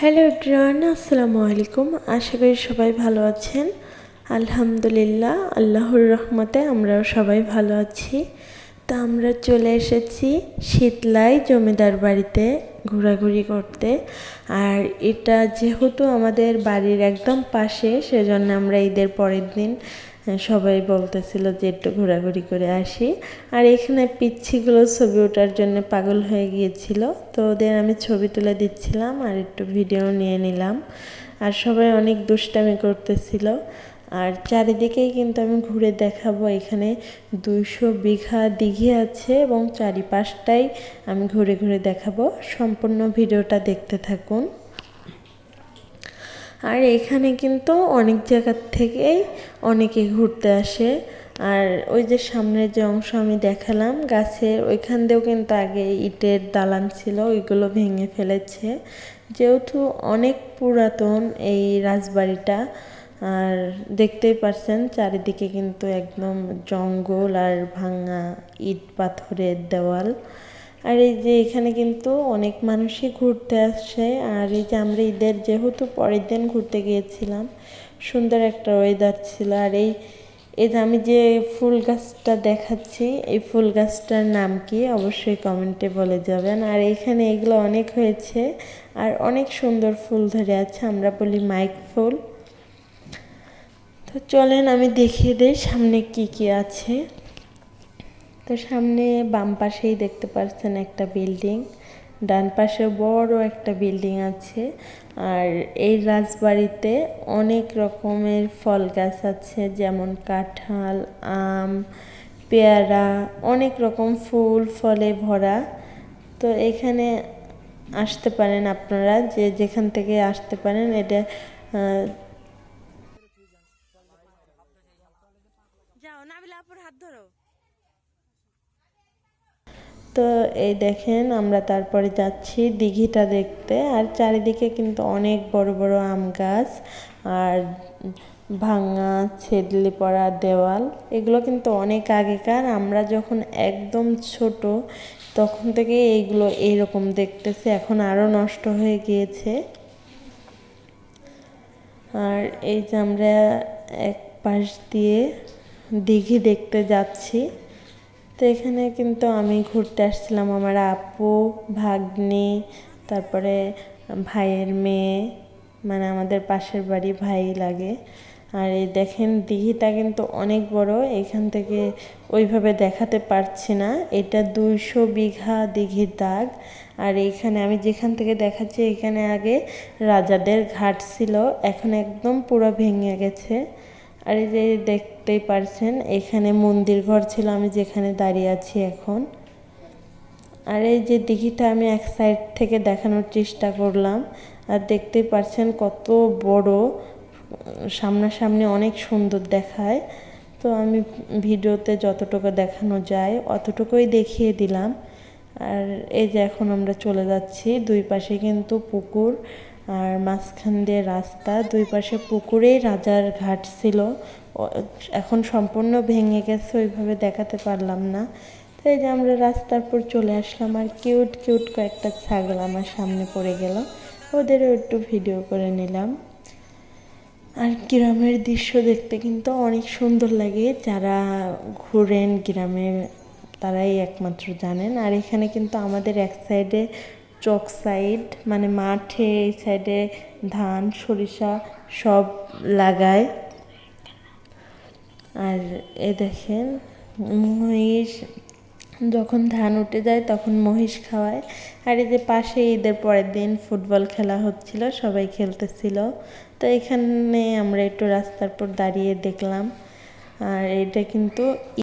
Hello everyone আসসালামু আলাইকুম আশা করি সবাই ভালো আছেন। আলহামদুলিল্লাহ, আল্লাহর রহমতে আমরাও সবাই ভালো আছি। তা আমরা চলে এসেছি শীতলাই জমিদার বাড়িতে ঘোরাঘুরি করতে। আর এটা যেহেতু আমাদের বাড়ির একদম পাশে, সেজন্য আমরা ঈদের পরের দিন সবাই বলতেছিল যে একটু ঘোরাঘুরি করে আসি। আর এখানে পিচ্ছিগুলো ছবি ওঠার জন্য পাগল হয়ে গিয়েছিল। তো ওদের আমি ছবি তুলে দিচ্ছিলাম আর একটু ভিডিও নিয়ে নিলাম। আর সবাই অনেক দুষ্টামি করতেছিল। আর চারিদিকেই কিন্তু আমি ঘুরে দেখাবো, এখানে দুইশো বিঘা দিঘি আছে এবং চারিপাশটাই আমি ঘুরে ঘুরে দেখাবো। সম্পূর্ণ ভিডিওটা দেখতে থাকুন। আর এখানে কিন্তু অনেক জায়গার থেকেই অনেকে ঘুরতে আসে। আর ওই যে সামনের যে অংশ আমি দেখালাম, গাছের ওইখান দিয়েও কিন্তু আগে ইটের দালান ছিল, ওইগুলো ভেঙে ফেলেছে। যেহেতু অনেক পুরাতন এই রাজবাড়িটা, আর দেখতেই পারছেন চারিদিকে কিন্তু একদম জঙ্গল আর ভাঙা ইট পাথরের দেওয়াল। আর এই যে এখানে কিন্তু অনেক মানুষই ঘুরতে আসে আর এই যে আমরা ঈদের যেহেতু পরের দিন ঘুরতে গিয়েছিলাম, সুন্দর একটা ওয়েদার ছিল। আর এই এই যে আমি যে ফুল গাছটা দেখাচ্ছি, এই ফুল গাছটার নাম কি অবশ্যই কমেন্টে বলে যাবেন। আর এখানে এগুলো অনেক হয়েছে, আর অনেক সুন্দর ফুল ধরে আছে, আমরা বলি মাইক ফুল। তো চলেন আমি দেখিয়ে দিই সামনে কি কি আছে। তো সামনে বাম পাশেই দেখতে পাচ্ছেন একটা বিল্ডিং। ডান পাশে বড় একটা বিল্ডিং আছে আর এই রাজবাড়িতে অনেক রকমের ফল গাছ আছে, যেমন কাঁঠাল, আম, পেয়ারা, অনেক রকম ফুল, ফলে ভরা। তো এখানে আসতে পারেন আপনারা, যে যেখান থেকে আসতে পারেন, এটা যাও নাবিলাপুর হাত ধরো। তো এই দেখেন আমরা তারপরে যাচ্ছি দিঘিটা দেখতে। আর চারিদিকে কিন্তু অনেক বড় বড় আম গাছ আর ভাঙা ছেদলি পড়া দেওয়াল। এগুলো কিন্তু অনেক আগেকার। আমরা যখন একদম ছোট তখন থেকে এইগুলো এইরকম দেখতেছে। এখন আরও নষ্ট হয়ে গিয়েছে। আর এই যে আমরা এক পাশ দিয়ে দিঘি দেখতে যাচ্ছি। তো এখানে কিন্তু আমি ঘুরতে আসছিলাম আমার আপু, ভাগ্নি, তারপরে ভাইয়ের মেয়ে মানে আমাদের পাশের বাড়ি ভাই লাগে। আর এই দেখেন দিঘিটা কিন্তু অনেক বড়, এখান থেকে ওইভাবে দেখাতে পারছি না। এটা দুইশো বিঘা দিঘির দাগ। আর এইখানে আমি যেখান থেকে দেখাচ্ছি, এখানে আগে রাজাদের ঘাট ছিল, এখন একদম পুরো ভেঙে গেছে। আর এই যে দেখতেই পারছেন, এখানে মন্দির ঘর ছিল, আমি যেখানে দাঁড়িয়ে আছি এখন। আর এই যে দিঘিটা আমি এক সাইড থেকে দেখানোর চেষ্টা করলাম, আর দেখতেই পারছেন কত বড়, সামনাসামনি অনেক সুন্দর দেখায়। তো আমি ভিডিওতে যতটুকু দেখানো যায়, অতটুকুই দেখিয়ে দিলাম। আর এই যে এখন আমরা চলে যাচ্ছি, দুই পাশে কিন্তু পুকুর আর মাঝখান দিয়ে রাস্তা, দুই পাশে পুকুরেই রাজার ঘাট ছিল। এখন সম্পূর্ণ ভেঙে গেছে, ওইভাবে দেখাতে পারলাম না। তাই যে আমরা রাস্তার পর চলে আসলাম, আর কিউট কিউট কয়েকটা ছাগল আমার সামনে পড়ে গেল। ওদেরও একটু ভিডিও করে নিলাম। আর গ্রামের দৃশ্য দেখতে কিন্তু অনেক সুন্দর লাগে। যারা ঘুরেন গ্রামের, তারাই একমাত্র জানেন। আর এখানে কিন্তু আমাদের এক সাইডে চক সাইড মানে মাঠে এই সাইডে ধান, সরিষা সব লাগায়। আর এ দেখেন, মহিষ যখন ধান উঠে যায় তখন মহিষ খাওয়ায়। আর এই যে পাশে ঈদের পরের দিন ফুটবল খেলা হচ্ছিল, সবাই খেলতেছিল। তো এখানে আমরা একটু রাস্তার পর দাঁড়িয়ে দেখলাম। আর এটা কিন্তু